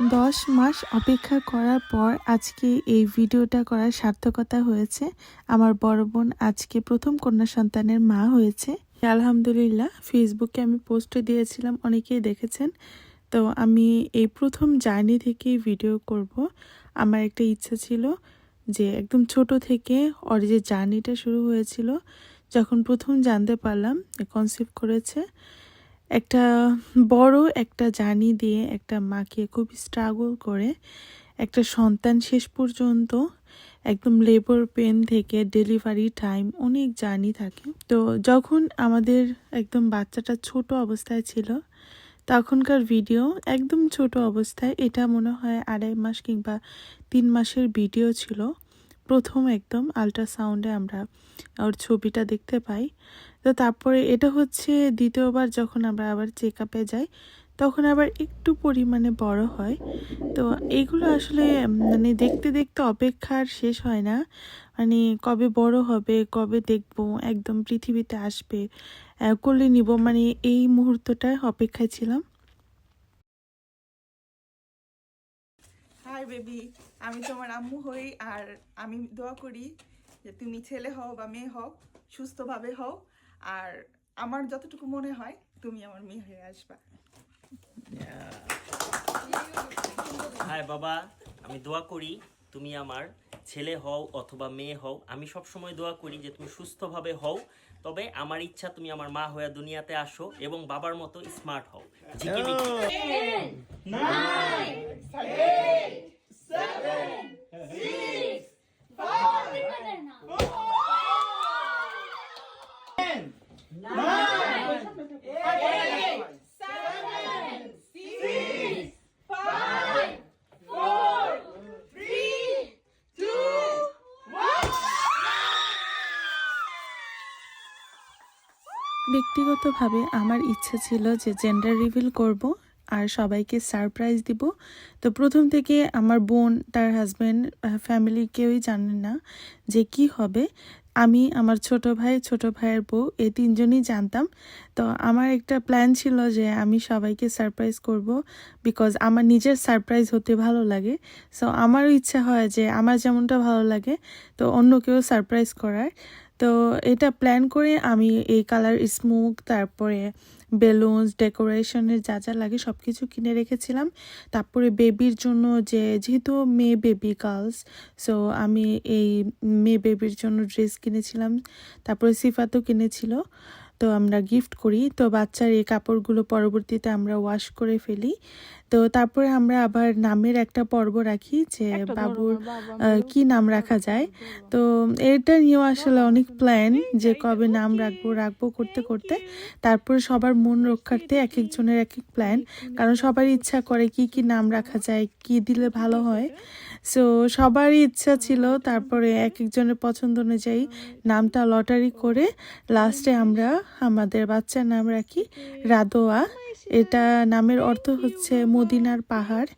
দশ মাস অপেক্ষা করার পর আজকে এই ভিডিওটা করার সার্থকতা হয়েছে। আমার বড় বোন আজকে প্রথম কন্যা সন্তানের মা হয়েছে। আলহামদুলিল্লাহ ফেসবুকে আমি পোস্ট দিয়েছিলাম, অনেকেই দেখেছেন। তো আমি এই প্রথম জার্নি থেকেই ভিডিও করব। আমার একটা ইচ্ছা ছিল যে একদম ছোট থেকে ওর যে জার্নিটা শুরু হয়েছিল, যখন প্রথম জানতে পারলাম কনসেপ্ট করেছে একটা বড় একটা জার্নি দিয়ে একটা মাকে খুব স্ট্রাগল করে। একটা সন্তান শেষ পর্যন্ত একদম লেবার পেন থেকে ডেলিভারি টাইম অনেক জার্নি থাকে। তো যখন আমাদের একদম বাচ্চাটা ছোট অবস্থায় ছিল, তখনকার ভিডিও একদম ছোট অবস্থায়, এটা মনে হয় আড়াই মাস কিংবা তিন মাসের ভিডিও ছিল। প্রথম একদম আল্ট্রাসাউন্ডে আমরা ওর ছবিটা দেখতে পাই। তো তারপরে এটা হচ্ছে দ্বিতীয়বার যখন আমরা আবার চেক আপে যাই, তখন আবার একটু পরিমাণে বড় হয়। তো এইগুলো আসলে মানে দেখতে দেখতে অপেক্ষার শেষ হয় না। মানে কবে বড় হবে, কবে দেখব, একদম পৃথিবীতে আসবে কোলে নিব মানে এই মুহূর্তটা অপেক্ষায় ছিলাম। হাই বেবি আমি তোমার আম্মু হই আর আমি দোয়া করি যে তুমি ছেলে হও বা মেয়ে হও সুস্থভাবে হও। আর আমার যতটুকু মনে হয় তুমি আমার মেয়ে হয়ে আসবা। হ্যাঁ বাবা আমি দোয়া করি তুমি আমার ছেলে হও অথবা মেয়ে হও। আমি সব সময় দোয়া করি যে তুমি সুস্থভাবে হও। তবে আমার ইচ্ছা তুমি আমার মা হয়ে দুনিয়াতে আসো এবং বাবার মতো স্মার্ট হও। ব্যক্তিগতভাবে আমার ইচ্ছা ছিল যে জেন্ডার রিভিল করব আর সবাইকে সারপ্রাইজ দিব। তো প্রথম থেকে আমার বোন, তার হাজব্যান্ড ফ্যামিলি কেউই জানে না যে কি হবে। আমি, আমার ছোট ভাই, ছোট ভাইয়ের বউ এই তিনজনই জানতাম। তো আমার একটা প্ল্যান ছিল যে আমি সবাইকে সারপ্রাইজ করব বিকজ আমার নিজের সারপ্রাইজ হতে ভালো লাগে। সো আমারও ইচ্ছা হয় যে আমার যেমনটা ভালো লাগে, তো অন্য কেউ সারপ্রাইজ করার। তো এটা প্ল্যান করে আমি এই কালার স্মোক তারপরে বেলুনস ডেকোরেশনের যা যা লাগে সব কিছু কিনে রেখেছিলাম। তারপরে বেবির জন্য যে, যেহেতু মেয়ে বেবি গার্লস সো আমি এই মেয়ে বেবির জন্য ড্রেস কিনেছিলাম। তারপরে সিফাতও কিনেছিল। তো আমরা গিফট করি। তো বাচ্চার এই কাপড়গুলো পরবর্তীতে আমরা ওয়াশ করে ফেলি। তো তারপরে আমরা আবার নামের একটা পর্ব রাখি যে বাবুর কি নাম রাখা যায়। তো এটা নিয়েও আসলে অনেক প্ল্যান যে কবে নাম রাখব রাখব করতে করতে। তারপরে সবার মন রক্ষার্থে এক একজনের এক এক প্ল্যান কারণ সবারই ইচ্ছা করে কি কি নাম রাখা যায় কি দিলে ভালো হয়। সো সবারই ইচ্ছা ছিল তারপরে এক একজনের পছন্দ অনুযায়ী নামটা লটারি করে লাস্টে আমরা আমাদের বাচ্চার নাম রাখি রাদোয়া। এটা নামের অর্থ হচ্ছে মদিনার পাহাড়।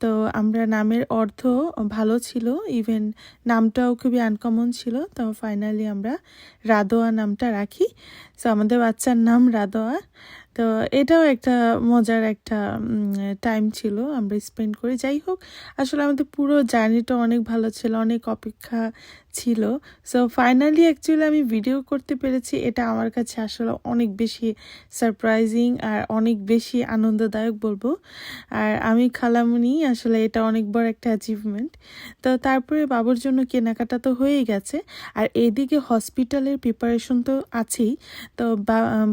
তো আমরা নামের অর্থ ভালো ছিল। ইভেন নামটাও খুবই আনকমন ছিল। তো ফাইনালি আমরা রাদোয়া নামটা রাখি। সো আমাদের বাচ্চার নাম রাদোয়া। তো এটাও একটা মজার একটা টাইম ছিল আমরা স্পেন্ড করি। যাই হোক, আসলে আমাদের পুরো জার্নিটা অনেক ভালো ছিল, অনেক অপেক্ষা ছিল। সো ফাইনালি অ্যাকচুয়ালি আমি ভিডিও করতে পেরেছি। এটা আমার কাছে আসলে অনেক বেশি সারপ্রাইজিং আর অনেক বেশি আনন্দদায়ক বলব। আর আমি খালামুনি, আসলে এটা অনেক বড় একটা অ্যাচিভমেন্ট তো তারপরে বাবুর জন্য কেনাকাটা তো হয়েই গেছে। আর এদিকে হসপিটালের প্রিপারেশন তো আছেই। তো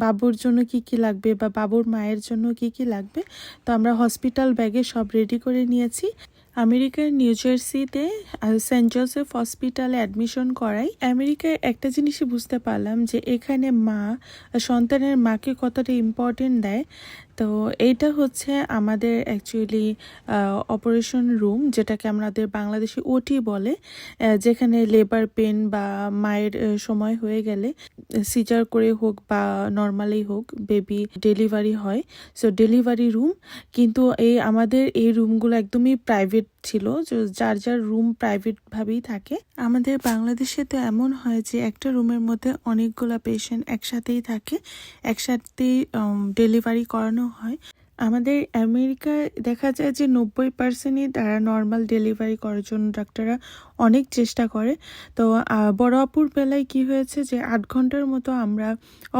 বাবুর জন্য কি কি লাগবে বা বাবুর মায়ের জন্য কি কি লাগবে? তো আমরা হসপিটাল ব্যাগে সব রেডি করে নিয়েছি। আমেরিকার নিউ জার্সিতে সেন্ট জোসেফ হসপিটালে অ্যাডমিশন করাই। আমেরিকায় একটা জিনিসই বুঝতে পারলাম যে এখানে মা, সন্তানের মাকে কতটা ইম্পর্টেন্ট দেয়। তো এইটা হচ্ছে আমাদের অ্যাকচুয়ালি অপারেশন রুম যেটাকে আমাদের বাংলাদেশে ওটি বলে যেখানে লেবার পেন বা মায়ের সময় হয়ে গেলে সিজার করে হোক বা নর্মালি হোক বেবি ডেলিভারি হয়। সো ডেলিভারি রুম কিন্তু এই আমাদের এই রুমগুলো একদমই প্রাইভেট ছিল যার যার রুম প্রাইভেটভাবেই থাকে। আমাদের বাংলাদেশে তো এমন হয় যে একটা রুমের মধ্যে অনেকগুলা পেশেন্ট একসাথেই থাকে, একসাথেই ডেলিভারি করানো হয়। আমাদের আমেরিকায় দেখা যায় যে নব্বই পার্সেন্টই তারা নর্মাল ডেলিভারি করার জন্য ডাক্তাররা অনেক চেষ্টা করে। তো বড় অপুর বেলায় কি হয়েছে যে, আট ঘণ্টার মতো আমরা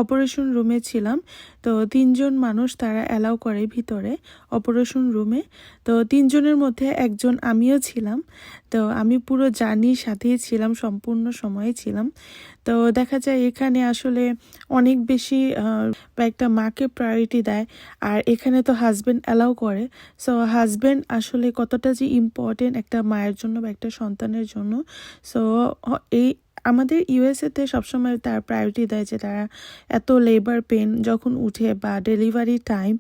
অপারেশন রুমে ছিলাম। তো, তিনজন মানুষ তারা অ্যালাউ করে ভিতরে অপারেশন রুমে তো, তিনজনের মধ্যে একজন আমিও ছিলাম। তো, আমি পুরো জার্নির সাথেই ছিলাম, সম্পূর্ণ সময়ে ছিলাম। তো, দেখা যায় এখানে আসলে অনেক বেশি একটা মাকে প্রায়োরিটি দেয়, আর এখানে তো হাজবেন্ড অ্যালাউ করে। সো হাজবেন্ড আসলে কতটা যে ইম্পর্টেন্ট একটা মায়ের জন্য বা একটা সন্তানের জন্য। সো এই আমাদের ইউএসএতে সবসময় তার প্রায়োরিটি দেয় যে তারা এত লেবার পেন যখন উঠে বা ডেলিভারি টাইম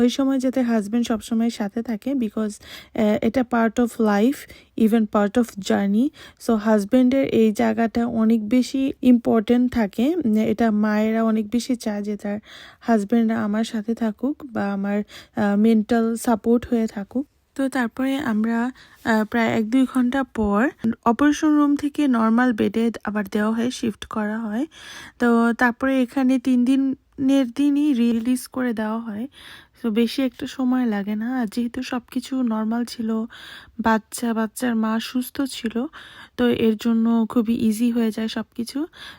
ওই সময় যাতে হাজব্যান্ড সবসময় সাথে থাকে বিকজ এটা part of life even part of journey so হাজব্যান্ডের এই জায়গাটা অনেক বেশি ইম্পর্টেন্ট থাকে। এটা মায়েরা অনেক বেশি চায় যে তার হাজব্যান্ডরা আমার সাথে থাকুক বা আমার মেন্টাল সাপোর্ট হয়ে থাকুক। তো তারপরে আমরা প্রায় এক দুই ঘণ্টা পর অপারেশন রুম থেকে নর্মাল বেডে আবার দেওয়া হয় শিফট করা হয়। তো তারপরে এখানে তিন দিনের দিনই রিলিজ করে দেওয়া হয়। তো বেশি একটা সময় লাগে না। আর যেহেতু সব কিছু নর্মাল ছিল বাচ্চা বাচ্চার মা সুস্থ ছিল তো এর জন্য খুবই ইজি হয়ে যায় সব কিছু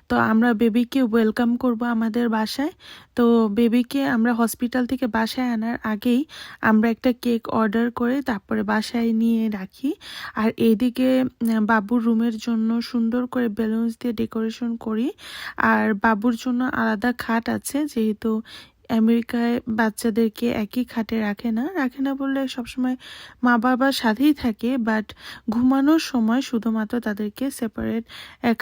তো আমরা বেবিকে ওয়েলকাম করব আমাদের বাসায়। তো বেবিকে আমরা হসপিটাল থেকে বাসায় আনার আগেই আমরা একটা কেক অর্ডার করে তারপরে বাসায় নিয়ে রাখি। আর এইদিকে উম, বাবুর রুমের জন্য সুন্দর করে বেলুনস দিয়ে ডেকোরেশন করি। আর বাবুর জন্য আলাদা খাট আছে যেহেতু আমেরিকায় বাচ্চাদেরকে একই খাটে রাখে না। রাখে না বললে সবসময় মা বাবার সাথেই থাকে বাট ঘুমানোর সময় শুধুমাত্র তাদেরকে সেপারেট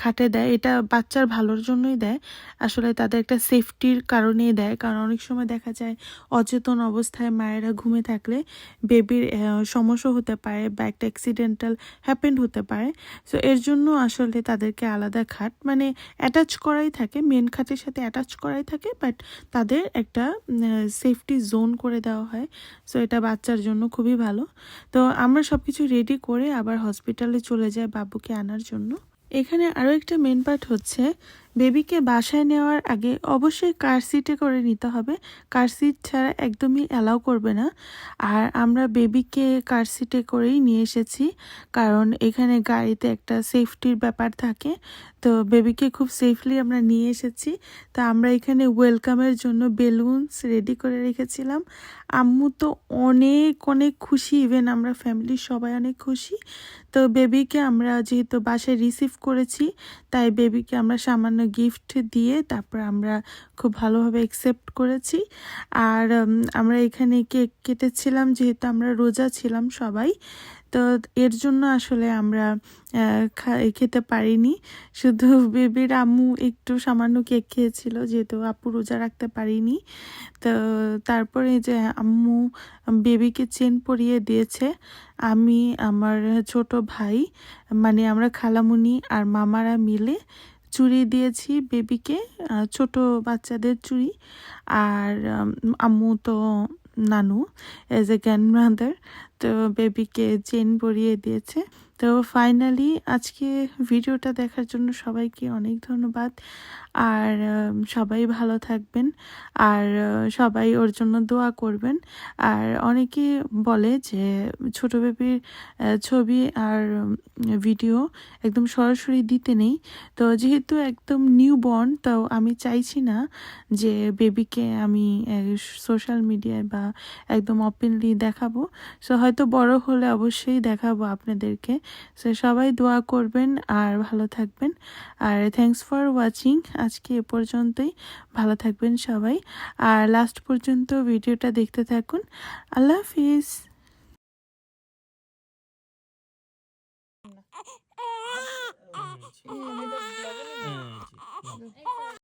খাটে দেয়। এটা বাচ্চার ভালোর জন্যই দেয়। আসলে তাদের একটা সেফটির কারণেই দেয়। কারণ অনেক সময় দেখা যায় অচেতন অবস্থায় মায়েরা ঘুমে থাকলে বেবির সমস্যা হতে পারে বা একটা অ্যাক্সিডেন্টাল হ্যাপেন্ড হতে পারে। সো এর জন্য আসলে তাদেরকে আলাদা খাট মানে অ্যাটাচ করাই থাকে মেন খাটের সাথে অ্যাটাচ করাই থাকে বাট তাদের একটা সেফটি জোন করে দেওয়া হয়। সো এটা বাচ্চার জন্য খুবই ভালো। তো আমরা সব কিছু রেডি করে আবার হসপিটালে চলে যাই বাবুকে আনার জন্য। এখানে আরও একটা মেন পার্ট হচ্ছে বেবিকে বাসায় নেওয়ার আগে অবশ্যই কার সিটে করে নিতে হবে। কার সিট ছাড়া একদমই অ্যালাউ করবে না। আর আমরা বেবিকে কার সিটে করেই নিয়ে এসেছি, কারণ এখানে গাড়িতে একটা সেফটির ব্যাপার থাকে। তো বেবিকে খুব সেফলি আমরা নিয়ে এসেছি। তা আমরা এখানে ওয়েলকামের জন্য বেলুনস রেডি করে রেখেছিলাম। আম্মু তো অনেক অনেক খুশি। ইভেন আমরা ফ্যামিলির সবাই অনেক খুশি। তো বেবিকে আমরা যেহেতু বাসায় রিসিভ করেছি, তাই বেবিকে আমরা সামান্য গিফট দিয়ে তারপর আমরা খুব ভালোভাবে অ্যাকসেপ্ট করেছি। আর আমরা এখানে কেক কেটেছিলাম, যেহেতু আমরা রোজা ছিলাম সবাই, তো এর জন্য আসলে আমরা খেতে পারিনি। শুধু বেবির আম্মু একটু সামান্য কেক খেয়েছিল, যেহেতু আপু রোজা রাখতে পারিনি। তো তারপরে যে আম্মু, বেবিকে চেন পরিয়ে দিয়েছে, আমি, আমার ছোট ভাই মানে আমরা খালামুনি আর মামারা মিলে চুড়ি দিয়েছি বেবিকে ছোট বাচ্চাদের চুড়ি আর আম্মু তো নানু এজ এ গ্র্যান্ড তো বেবিকে চেন পরিয়ে দিয়েছে। তো ফাইনালি আজকে ভিডিওটা দেখার জন্য সবাইকে অনেক ধন্যবাদ। আর সবাই ভালো থাকবেন। আর সবাই ওর জন্য দোয়া করবেন। আর অনেকে বলে যে, ছোট বেবির ছবি আর ভিডিও একদম সরাসরি দিতে নেই। তো যেহেতু একদম নিউ বর্ন তো আমি চাইছি না যে বেবিকে আমি সোশ্যাল মিডিয়ায় বা একদম ওপেনলি দেখাবো। সো হয়তো বড় হলে অবশ্যই দেখাবো আপনাদেরকে। সো সবাই দোয়া করবেন আর ভালো থাকবেন। আর থ্যাঙ্কস ফর ওয়াচিং আজকে এ পর্যন্তই। ভালো থাকবেন সবাই। আর লাস্ট পর্যন্ত ভিডিওটা দেখতে থাকুন। আল্লাহ হাফিজ। হুম।